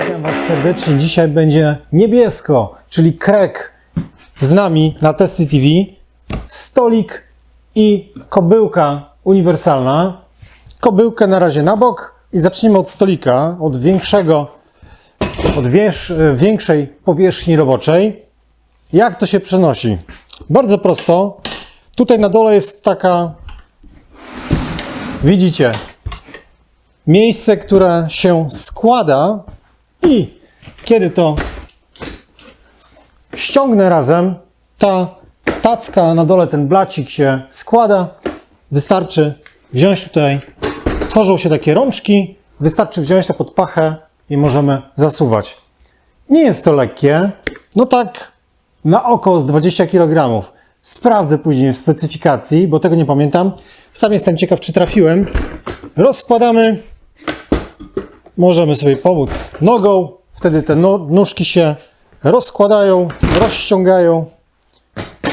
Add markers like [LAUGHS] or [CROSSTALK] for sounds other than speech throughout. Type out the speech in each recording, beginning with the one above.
Witam Was serdecznie. Dzisiaj będzie niebiesko, czyli krek z nami na Testy TV, stolik i kobyłka uniwersalna. Kobyłkę na razie na bok i zaczniemy od stolika, od większego, od większej powierzchni roboczej. Jak to się przenosi? Bardzo prosto. Tutaj na dole jest taka, widzicie, miejsce, które się składa i kiedy to ściągnę razem, ta tacka na dole, ten blacik się składa. Wystarczy wziąć tutaj, tworzą się takie rączki, wystarczy wziąć to pod pachę i możemy zasuwać. Nie jest to lekkie, no tak na oko z 20 kg. Sprawdzę później w specyfikacji, bo tego nie pamiętam. Sam jestem ciekaw, czy trafiłem. Rozkładamy. Możemy sobie pomóc nogą. Wtedy te no, nóżki się rozkładają, rozciągają.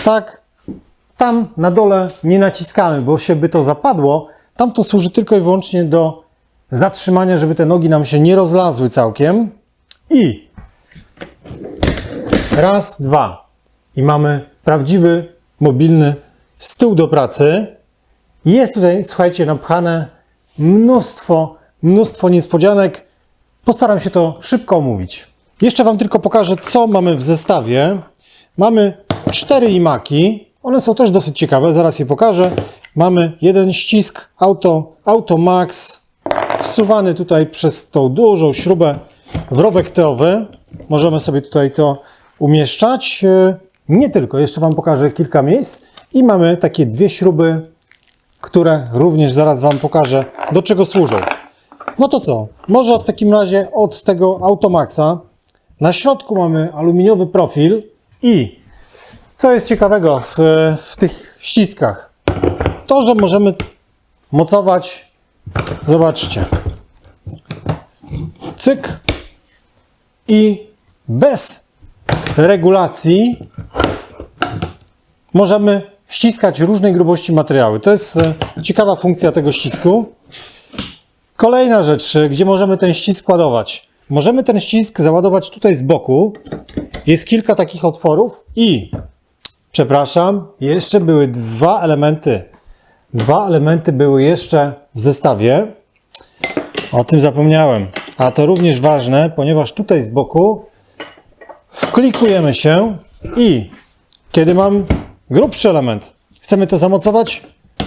Tak. Tam na dole nie naciskamy, bo się by to zapadło. Tam to służy tylko i wyłącznie do zatrzymania, żeby te nogi nam się nie rozlazły całkiem. I raz, dwa. I mamy prawdziwy, mobilny stół do pracy. Jest tutaj, słuchajcie, napchane mnóstwo, mnóstwo niespodzianek. Postaram się to szybko omówić. Jeszcze Wam tylko pokażę, co mamy w zestawie. Mamy cztery imaki. One są też dosyć ciekawe, zaraz je pokażę. Mamy jeden ścisk Auto, Auto Max, wsuwany tutaj przez tą dużą śrubę w rowek teowy. Możemy sobie tutaj to umieszczać. Nie tylko, jeszcze Wam pokażę kilka miejsc. I mamy takie dwie śruby, które również zaraz Wam pokażę, do czego służą. No to co? Może w takim razie od tego Automaxa. Na środku mamy aluminiowy profil i co jest ciekawego w, w tych ściskach? To, że możemy mocować, zobaczcie, cyk i bez regulacji możemy ściskać różnej grubości materiały. To jest e, ciekawa funkcja tego ścisku. Kolejna rzecz, e, gdzie możemy ten ścisk ładować. Możemy ten ścisk załadować tutaj z boku. Jest kilka takich otworów i, przepraszam, jeszcze były dwa elementy. Dwa elementy były jeszcze w zestawie. O tym zapomniałem. A to również ważne, ponieważ tutaj z boku wklikujemy się i kiedy mam grubszy element, chcemy to zamocować,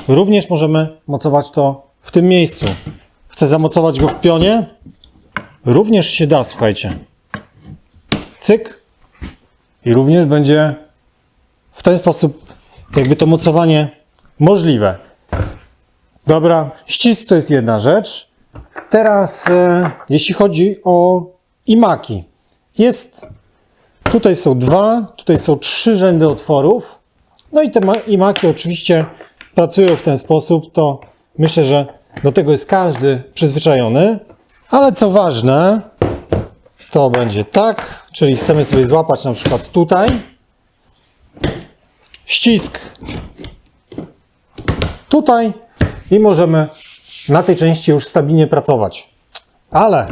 również możemy mocować to w tym miejscu. Chcę zamocować go w pionie, również się da, słuchajcie. Cyk i również będzie w ten sposób jakby to mocowanie możliwe. Dobra, ścisk to jest jedna rzecz. Teraz e, jeśli chodzi o imaki. Jest Tutaj są dwa, tutaj są trzy rzędy otworów. No i te ma- imaki oczywiście pracują w ten sposób, to myślę, że do tego jest każdy przyzwyczajony. Ale co ważne, to będzie tak, czyli chcemy sobie złapać na przykład tutaj. Ścisk tutaj i możemy na tej części już stabilnie pracować. Ale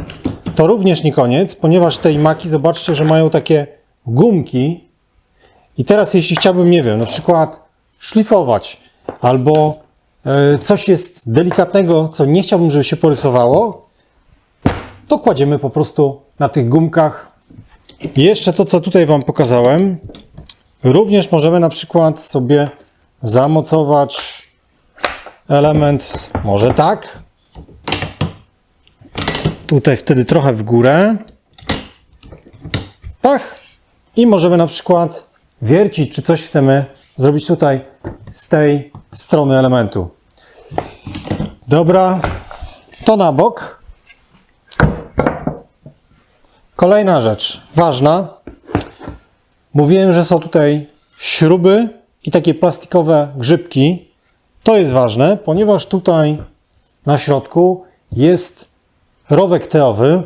to również nie koniec, ponieważ te imaki, zobaczcie, że mają takie gumki. I teraz, jeśli chciałbym, nie wiem, na przykład szlifować, albo e, coś jest delikatnego, co nie chciałbym, żeby się porysowało, to kładziemy po prostu na tych gumkach. I jeszcze to, co tutaj Wam pokazałem, również możemy na przykład sobie zamocować element, może tak, tutaj wtedy trochę w górę. Pach. I możemy na przykład wiercić, czy coś chcemy zrobić tutaj z tej strony elementu. Dobra, to na bok. Kolejna rzecz ważna. Mówiłem, że są tutaj śruby i takie plastikowe grzybki. To jest ważne, ponieważ tutaj na środku jest rowek teowy.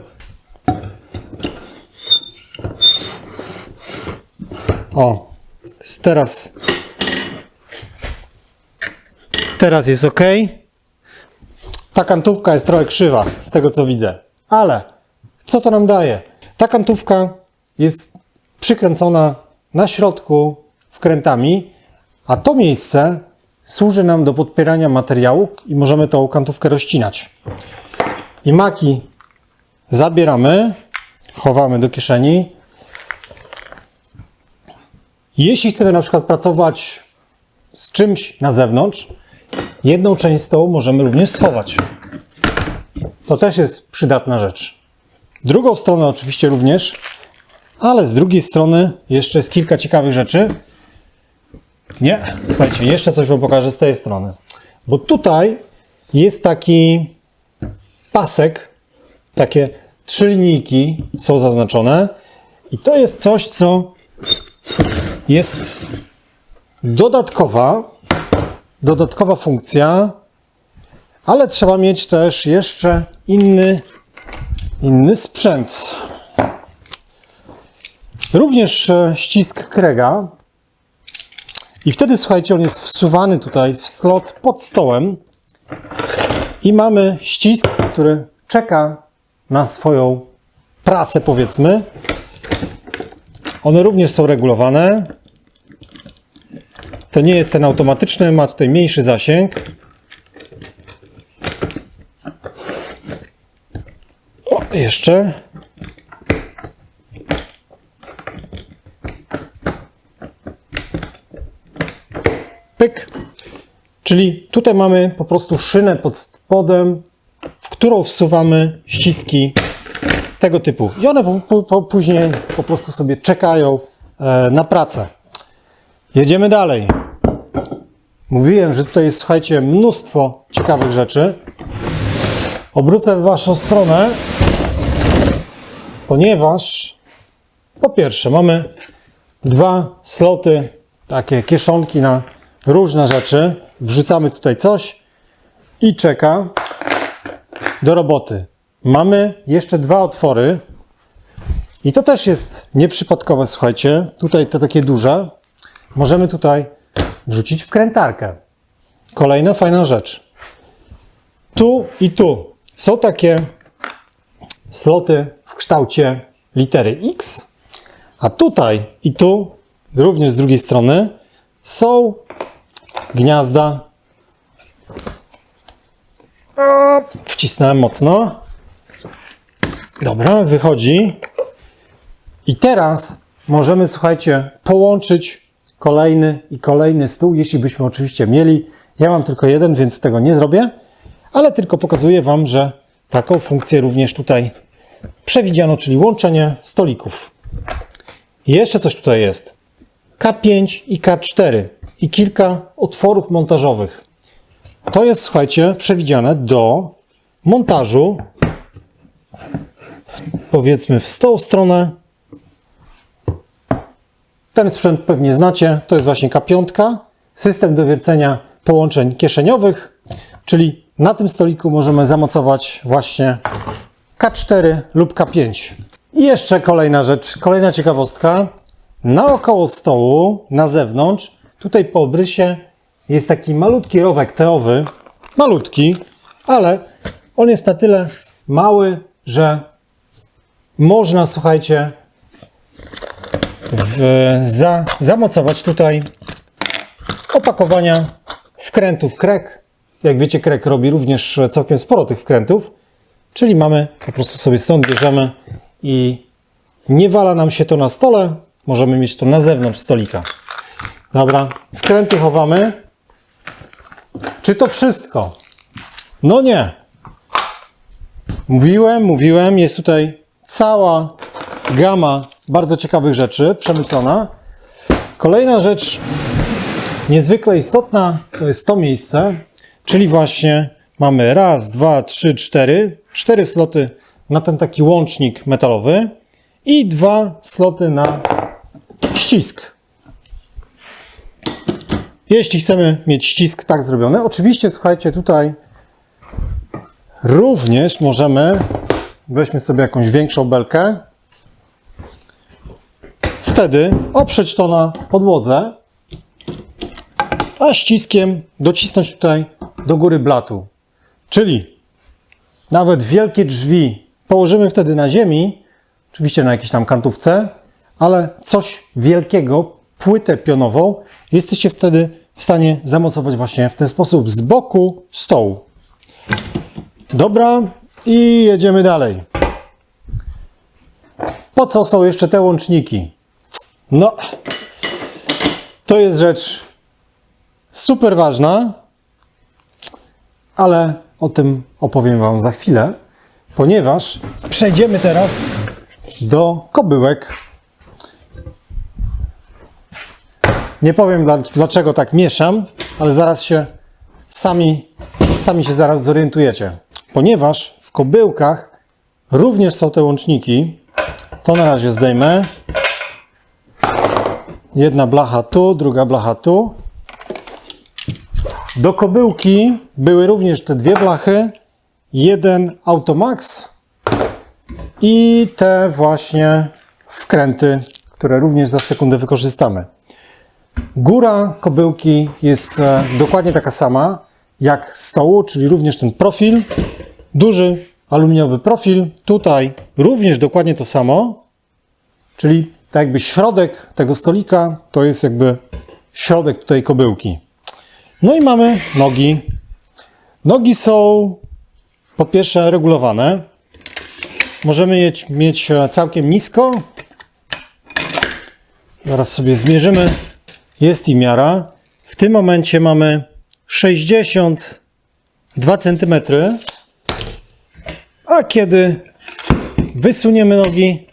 O, teraz. Teraz jest ok. Ta kantówka jest trochę krzywa, z tego co widzę. Ale co to nam daje? Ta kantówka jest przykręcona na środku wkrętami, a to miejsce służy nam do podpierania materiału i możemy tą kantówkę rozcinać. I maki zabieramy, chowamy do kieszeni. Jeśli chcemy na przykład pracować z czymś na zewnątrz, jedną część stołu możemy również schować. To też jest przydatna rzecz. Drugą stronę oczywiście również, ale z drugiej strony jeszcze jest kilka ciekawych rzeczy. Nie, słuchajcie, jeszcze coś Wam pokażę z tej strony. Bo tutaj jest taki pasek, takie trzy linijki są zaznaczone i to jest coś, co jest dodatkowa, dodatkowa funkcja, ale trzeba mieć też jeszcze inny, inny sprzęt. Również e, ścisk Krega. I wtedy, słuchajcie, on jest wsuwany tutaj w slot pod stołem i mamy ścisk, który czeka na swoją pracę, powiedzmy. One również są regulowane. To nie jest ten automatyczny, ma tutaj mniejszy zasięg. O, jeszcze. Pyk. Czyli tutaj mamy po prostu szynę pod spodem, w którą wsuwamy ściski tego typu. I one później po prostu sobie czekają e, na pracę. Jedziemy dalej. Mówiłem, że tutaj jest, słuchajcie, mnóstwo ciekawych rzeczy. Obrócę w Waszą stronę, ponieważ po pierwsze mamy dwa sloty, takie kieszonki na różne rzeczy. Wrzucamy tutaj coś i czeka do roboty. Mamy jeszcze dwa otwory i to też jest nieprzypadkowe, słuchajcie. Tutaj te takie duże. Możemy tutaj wrzucić wkrętarkę. Kolejna fajna rzecz. Tu i tu są takie sloty w kształcie litery X, a tutaj i tu, również z drugiej strony, są gniazda. Wcisnąłem mocno. Dobra, wychodzi. I teraz możemy, słuchajcie, połączyć kolejny i kolejny stół, jeśli byśmy oczywiście mieli. Ja mam tylko jeden, więc tego nie zrobię, ale tylko pokazuję Wam, że taką funkcję również tutaj przewidziano, czyli łączenie stolików. Jeszcze coś tutaj jest. K5 i K4 i kilka otworów montażowych. To jest, słuchajcie, przewidziane do montażu, powiedzmy, w tą stronę. Ten sprzęt pewnie znacie, to jest właśnie K5, system do wiercenia połączeń kieszeniowych, czyli na tym stoliku możemy zamocować właśnie K4 lub K5. I jeszcze kolejna rzecz, kolejna ciekawostka. Naokoło stołu, na zewnątrz, tutaj po obrysie jest taki malutki rowek teowy, malutki, ale on jest na tyle mały, że można, słuchajcie, w, za, zamocować tutaj opakowania wkrętów krek. Jak wiecie, krek robi również całkiem sporo tych wkrętów, czyli mamy, po prostu sobie stąd bierzemy i nie wala nam się to na stole, możemy mieć to na zewnątrz stolika. Dobra, wkręty chowamy. Czy to wszystko? No nie. Mówiłem, mówiłem, jest tutaj cała gama bardzo ciekawych rzeczy przemycona. Kolejna rzecz niezwykle istotna to jest to miejsce, czyli właśnie mamy raz, dwa, trzy, cztery, cztery sloty na ten taki łącznik metalowy i dwa sloty na ścisk. Jeśli chcemy mieć ścisk tak zrobiony, oczywiście słuchajcie, tutaj również możemy, weźmy sobie jakąś większą belkę, wtedy oprzeć to na podłodze, a ściskiem docisnąć tutaj do góry blatu. Czyli nawet wielkie drzwi położymy wtedy na ziemi, oczywiście na jakiejś tam kantówce, ale coś wielkiego, płytę pionową, jesteście wtedy w stanie zamocować właśnie w ten sposób z boku stołu. Dobra, i jedziemy dalej. Po co są jeszcze te łączniki? No, to jest rzecz super ważna, ale o tym opowiem Wam za chwilę, ponieważ przejdziemy teraz do kobyłek. Nie powiem dla- dlaczego tak mieszam, ale zaraz się sami, sami się zaraz zorientujecie. Ponieważ w kobyłkach również są te łączniki. To na razie zdejmę. Jedna blacha tu, druga blacha tu. Do kobyłki były również te dwie blachy, jeden Automax i te właśnie wkręty, które również za sekundę wykorzystamy. Góra kobyłki jest e, dokładnie taka sama jak stołu, czyli również ten profil, duży aluminiowy profil. Tutaj również dokładnie to samo, czyli tak jakby środek tego stolika to jest jakby środek tutaj kobyłki. No i mamy nogi. Nogi są po pierwsze regulowane. Możemy je mieć całkiem nisko. Zaraz sobie zmierzymy. Jest i miara. W tym momencie mamy 62 cm. A kiedy wysuniemy nogi,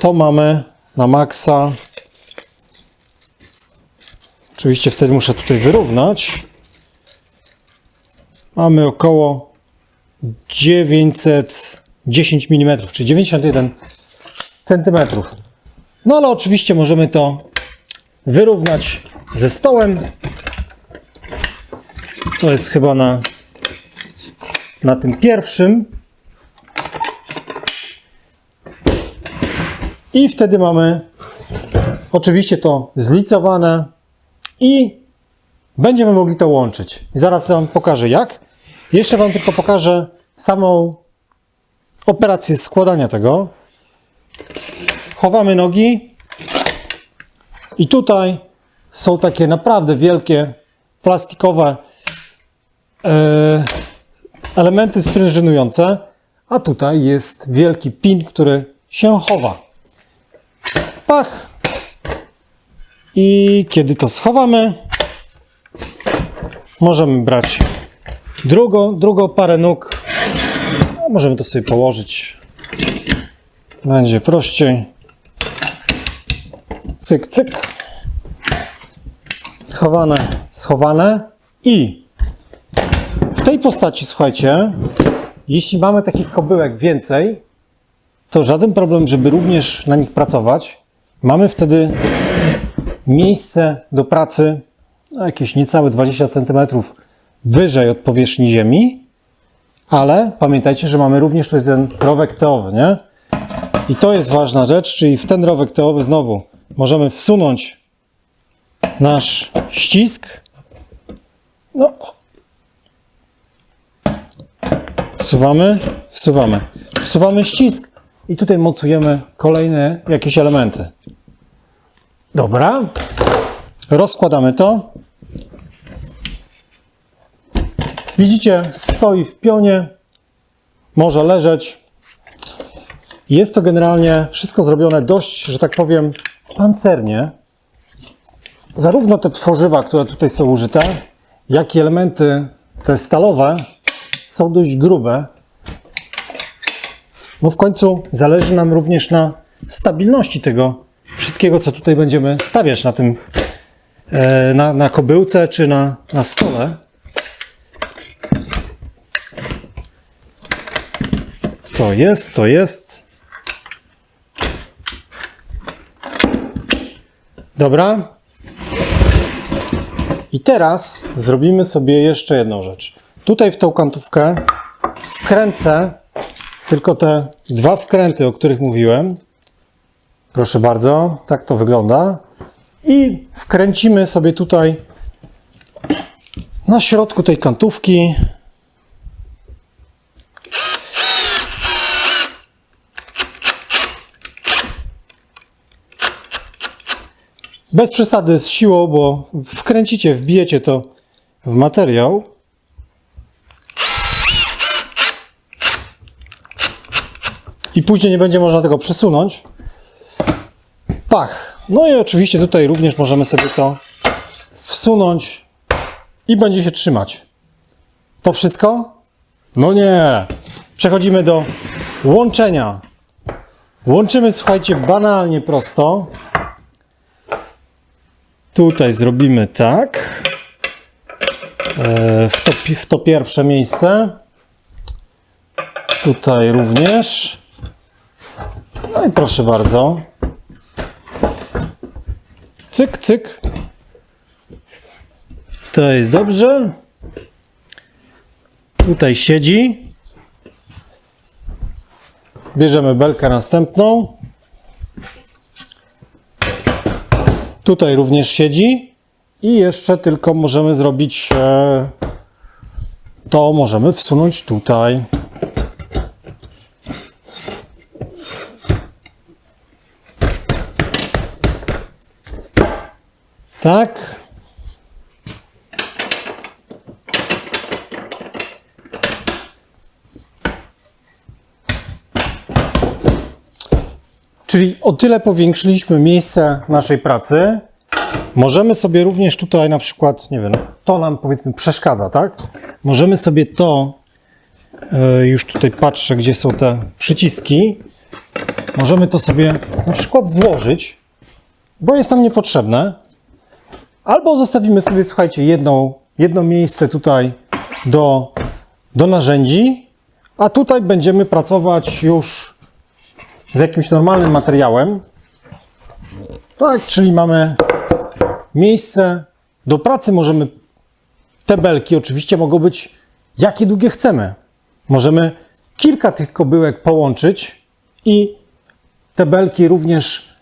to mamy na maksa Oczywiście wtedy muszę tutaj wyrównać. Mamy około 910 mm, czyli 91 cm. No ale oczywiście możemy to wyrównać ze stołem. To jest chyba na, na tym pierwszym. I wtedy mamy oczywiście to zlicowane i będziemy mogli to łączyć. Zaraz Wam pokażę jak. Jeszcze Wam tylko pokażę samą operację składania tego. Chowamy nogi i tutaj są takie naprawdę wielkie plastikowe e, elementy sprężynujące, a tutaj jest wielki pin, który się chowa. Pach! I kiedy to schowamy, możemy brać drugą, drugą parę nóg. Możemy to sobie położyć. Będzie prościej. Cyk, cyk. Schowane, schowane. I w tej postaci, słuchajcie, jeśli mamy takich kobyłek więcej, to żaden problem, żeby również na nich pracować. Mamy wtedy miejsce do pracy no, jakieś niecałe 20 cm wyżej od powierzchni ziemi, ale pamiętajcie, że mamy również tutaj ten rowek teowy, nie? I to jest ważna rzecz, czyli w ten rowek teowy znowu możemy wsunąć nasz ścisk. No. Wsuwamy, wsuwamy. Wsuwamy ścisk i tutaj mocujemy kolejne jakieś elementy. Dobra. Rozkładamy to. Widzicie, stoi w pionie. Może leżeć. Jest to generalnie wszystko zrobione dość, że tak powiem, pancernie. Zarówno te tworzywa, które tutaj są użyte, jak i elementy te stalowe są dość grube. No w końcu zależy nam również na stabilności tego wszystkiego, co tutaj będziemy stawiać na tym, e, na, na kobyłce czy na, na stole. To jest, to jest. Dobra. I teraz zrobimy sobie jeszcze jedną rzecz. Tutaj w tą kantówkę wkręcę tylko te dwa wkręty, o których mówiłem. Proszę bardzo, tak to wygląda. I wkręcimy sobie tutaj Na środku tej kantówki bez przesady z siłą, bo wkręcicie, wbijecie to w materiał. I później nie będzie można tego przesunąć. Pach. No i oczywiście tutaj również możemy sobie to wsunąć i będzie się trzymać. To wszystko? No nie. Przechodzimy do łączenia. Łączymy, słuchajcie, banalnie prosto. Tutaj zrobimy tak. E, W to, w to pierwsze miejsce. Tutaj również. No i proszę bardzo. Cyk, cyk. To jest dobrze. Tutaj siedzi. Bierzemy belkę następną. Tutaj również siedzi. I jeszcze tylko możemy zrobić e, to, możemy wsunąć tutaj. Tak. Czyli o tyle powiększyliśmy miejsce naszej pracy. Możemy sobie również tutaj na przykład, nie wiem, to nam powiedzmy przeszkadza, tak? Możemy sobie to, e, już tutaj patrzę, gdzie są te przyciski. Możemy to sobie na przykład złożyć, bo jest nam niepotrzebne. Albo zostawimy sobie, słuchajcie, jedną, jedno miejsce tutaj do, do narzędzi, a tutaj będziemy pracować już z jakimś normalnym materiałem. Tak, czyli mamy miejsce do pracy. Możemy te belki oczywiście mogą być jakie długie chcemy. Możemy kilka tych kobyłek połączyć i te belki również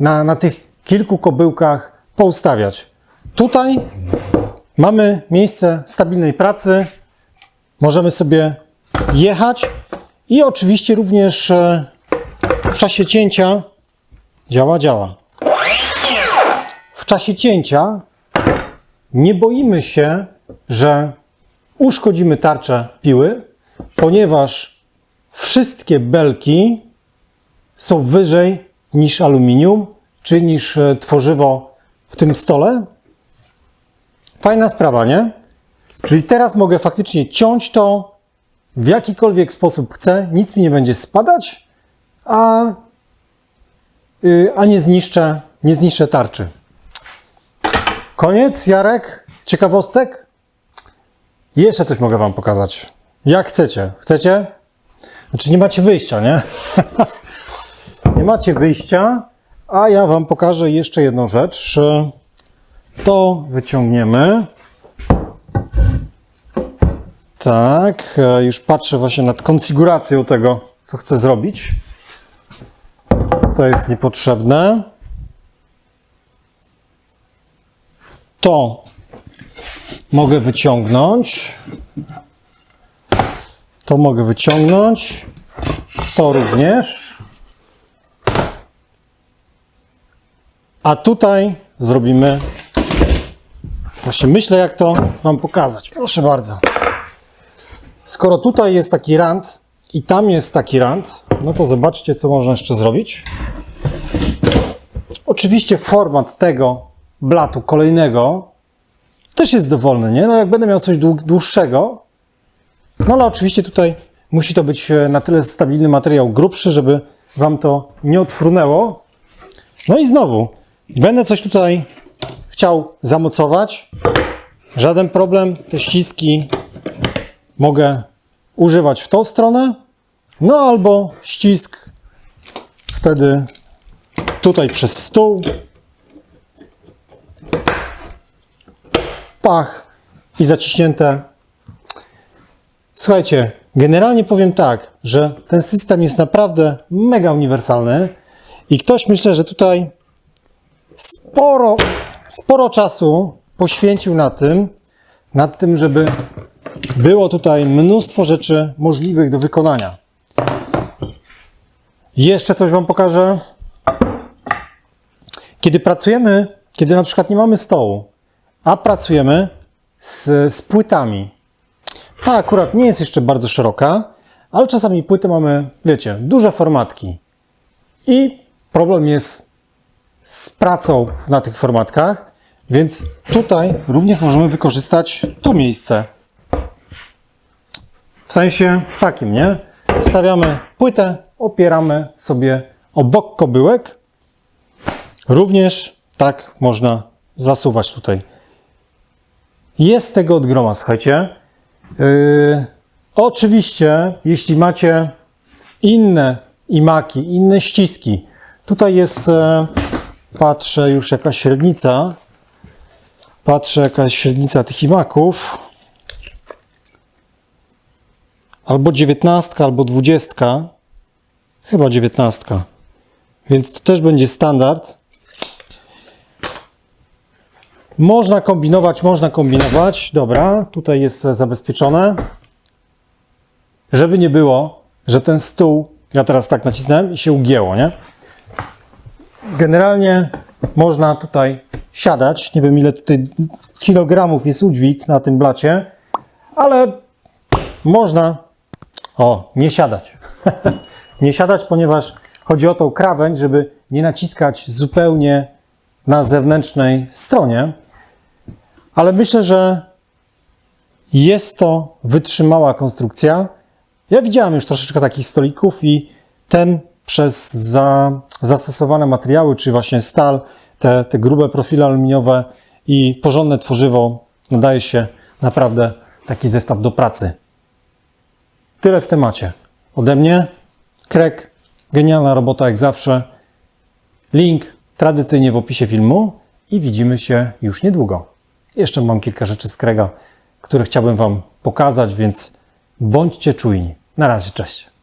na, na tych kilku kobyłkach poustawiać. Tutaj mamy miejsce stabilnej pracy. Możemy sobie jechać i oczywiście również e, w czasie cięcia działa, działa. W czasie cięcia nie boimy się, że uszkodzimy tarczę piły, ponieważ wszystkie belki są wyżej niż aluminium, czy niż e, tworzywo w tym stole. Fajna sprawa, nie? Czyli teraz mogę faktycznie ciąć to w jakikolwiek sposób chcę, nic mi nie będzie spadać, a, y, a nie, zniszczę, nie zniszczę tarczy. Koniec, Jarek? Ciekawostek? Jeszcze coś mogę Wam pokazać. Jak chcecie. Chcecie? Znaczy nie macie wyjścia, nie? [LAUGHS] nie macie wyjścia, a ja Wam pokażę jeszcze jedną rzecz. To wyciągniemy. Tak, e, już patrzę właśnie nad konfiguracją tego, co chcę zrobić. To jest niepotrzebne. To mogę wyciągnąć. To mogę wyciągnąć. To również. A tutaj zrobimy. Właśnie myślę, jak to Wam pokazać. Proszę bardzo. Skoro tutaj jest taki rand i tam jest taki rand, no to zobaczcie, co można jeszcze zrobić. Oczywiście format tego blatu kolejnego też jest dowolny, nie? No jak będę miał coś dłu- dłuższego, no ale oczywiście tutaj musi to być e, na tyle stabilny materiał grubszy, żeby Wam to nie odfrunęło. No i znowu, będę coś tutaj chciał zamocować. Żaden problem, te ściski mogę używać w tą stronę, no albo ścisk wtedy tutaj przez stół, pach i zaciśnięte. Słuchajcie, generalnie powiem tak, że ten system jest naprawdę mega uniwersalny i ktoś myślę, że tutaj sporo, sporo czasu poświęcił na tym, nad tym, żeby było tutaj mnóstwo rzeczy możliwych do wykonania. Jeszcze coś Wam pokażę. Kiedy pracujemy, kiedy na przykład nie mamy stołu, a pracujemy z, z płytami, ta akurat nie jest jeszcze bardzo szeroka, ale czasami płyty mamy, wiecie, duże formatki. I problem jest z pracą na tych formatkach, więc tutaj również możemy wykorzystać to miejsce. W sensie takim, nie? Stawiamy płytę, opieramy sobie o bok kobyłek. Również tak można zasuwać tutaj. Jest tego od groma, słuchajcie. Yy, oczywiście, jeśli macie inne imaki, inne ściski, tutaj jest, e, patrzę już jakaś średnica, patrzę jakaś średnica tych imaków, albo dziewiętnastka, albo dwudziestka, chyba dziewiętnastka, więc to też będzie standard. Można kombinować, można kombinować. Dobra, tutaj jest zabezpieczone. Żeby nie było, że ten stół, ja teraz tak nacisnąłem i się ugięło, nie? Generalnie można tutaj siadać. Nie wiem ile tutaj kilogramów jest udźwig na tym blacie, ale można, o, nie siadać. [LAUGHS] nie siadać, ponieważ chodzi o tą krawędź, żeby nie naciskać zupełnie na zewnętrznej stronie. Ale myślę, że jest to wytrzymała konstrukcja. Ja widziałem już troszeczkę takich stolików i ten przez za, zastosowane materiały, czyli właśnie stal, te, te grube profile aluminiowe i porządne tworzywo, nadaje się naprawdę taki zestaw do pracy. Tyle w temacie. Ode mnie, Krek, genialna robota jak zawsze. Link tradycyjnie w opisie filmu i widzimy się już niedługo. Jeszcze mam kilka rzeczy z Krega, które chciałbym Wam pokazać, więc bądźcie czujni. Na razie, cześć.